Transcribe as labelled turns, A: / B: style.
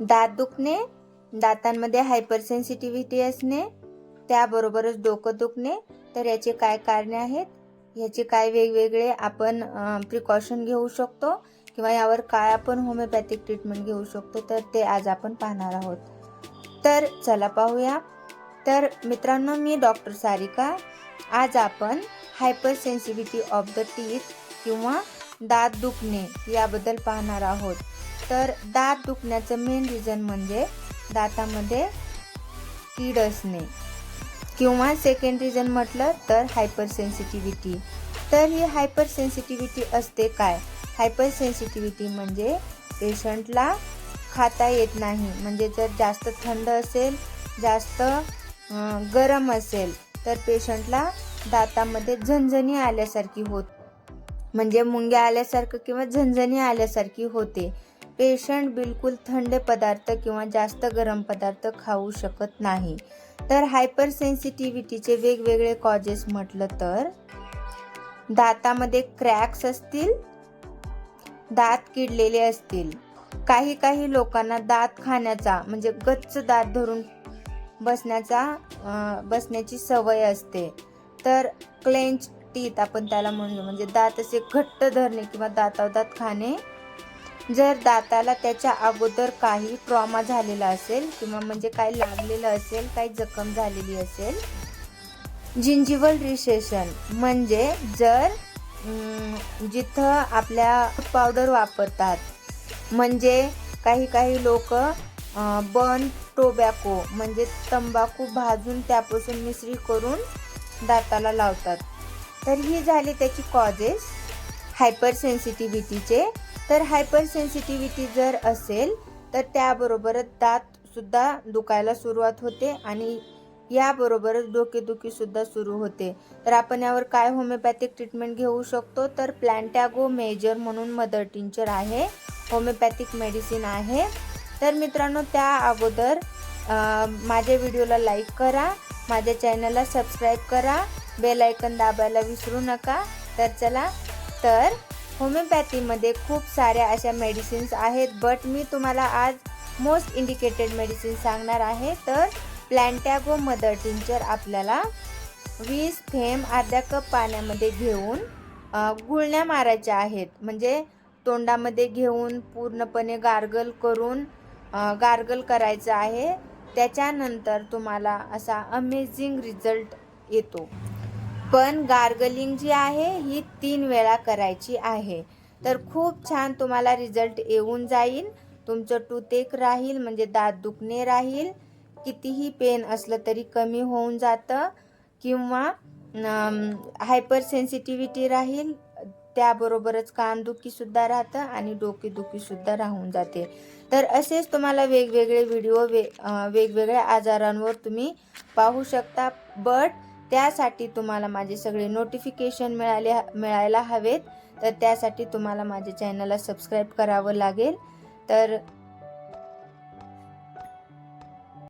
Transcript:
A: दात दुखणे दातांमध्ये hyper sensitivity असणे त्याबरोबरच डोकं दुखणे. तर याचे काय कारणे आहेत? याचे काय वेगवेगळे आपण प्रिकॉशन घेऊ शकतो किंवा यावर काय आपण होमिओपॅथिक ट्रीटमेंट घेऊ शकतो तर ते आज आपण पाहणार आहोत. तर चला पाहूया. तर मित्रांनो मी डॉक्टर सारिका. आज आपण hyper sensitivity of the teeth किंवा दात दुखणे याबद्दल पाहणार आहोत. तर दात दुखण्याचं मेन रिझन म्हणजे दातामध्ये कीड असणे. किंवा सेकंड रिझन म्हटलं तर हायपर सेन्सिटिव्हिटी तर ही हायपर सेन्सिटिव्हिटी असते काय? हायपर सेन्सिटिव्हिटी म्हणजे पेशंटला खाता येत नाही. म्हणजे जर जास्त थंड असेल जास्त गरम असेल तर पेशंटला दातामध्ये झणझणी आल्यासारखी होत म्हणजे मुंग्या आल्यासारखं किंवा झणझणी आल्यासारखी होते. पेशंट बिलकुल थंड पदार्थ किंवा जास्त गरम पदार्थ खाऊ शकत नाही. तर हायपर सेन्सिटिव्हिटीचे वेगवेगळे कॉजेस म्हटलं तर दातामध्ये क्रॅक्स असतील दात किडलेले असतील काही काही लोकांना दात खाण्याचा म्हणजे गच्च दात धरून बसण्याचा बसण्याची सवय असते. तर क्लेंच टीथ आपण त्याला म्हणतो म्हणजे दात असे घट्ट धरणे किंवा दातावदात खाणे जर दाताला त्याच्या अगोदर काही ट्रॉमा झालेला असेल किंवा म्हणजे काही लागलेलं असेल काही जखम झालेली असेल जिंजिवल रिसेशन म्हणजे जर जिथं आपल्या पावडर वापरतात म्हणजे काही काही लोक बर्न टोबॅको म्हणजे तंबाखू भाजून त्यापासून मिश्री करून दाताला लावतात. तर ही झाली त्याची कॉजेस हायपर सेन्सिटिव्हिटीचे तर हायपर सेन्सिटिव्हिटी जर असेल तर त्याबरोबरच दात सुद्धा दुखायला सुरुवात होते आणि याबरोबरच डोकेदुखी सुद्धा सुरू होते. तर आपण यावर काय होमिओपॅथिक ट्रीटमेंट घेऊ शकतो? तर प्लॅन्टॅगो मेजर म्हणून मदर टिंचर आहे. होमिओपॅथिक मेडिसिन आहे. तर मित्रांनो त्या अगोदर माझ्या व्हिडिओला लाईक करा. माझ्या चॅनलला सबस्क्राईब करा. बेल आयकन दाबायला विसरू नका. तर चला तर होमिओपॅथीमध्ये खूप साऱ्या अशा मेडिसिन्स आहेत बट मी तुम्हाला आज मोस्ट इंडिकेटेड मेडिसिन सांगणार आहे. तर प्लॅन्टॅगो मदर टिंचर आपल्याला वीस थेंब अर्ध्या कप पाण्यामध्ये घेऊन गुळण्या मारायच्या आहेत. म्हणजे तोंडामध्ये घेऊन पूर्णपणे गार्गल करून गार्गल करायचं आहे. त्याच्यानंतर तुम्हाला असा अमेझिंग रिझल्ट येतो. पण गार्गलिंग जी आहे ही तीन वेळा करायची आहे. तर खूप छान तुम्हाला रिझल्ट येऊन जाईल. तुमचं टूथेक राहील म्हणजे दात दुखणे राहील. कितीही पेन असलं तरी कमी होऊन जातं. किंवा हायपर सेन्सिटिव्हिटी राहील. त्याबरोबरच कानदुखीसुद्धा राहतं आणि डोकेदुखीसुद्धा राहून जाते. तर असेच तुम्हाला वेगवेगळे व्हिडिओ वे वेगवेगळ्या आजारांवर तुम्ही पाहू शकता. बट त्यासाठी तुम्हाला माझे सगळे नोटिफिकेशन मिळाले मिळायला हवेत. तर त्यासाठी तुम्हाला माझ्या चॅनलला सबस्क्राईब करावं लागेल. तर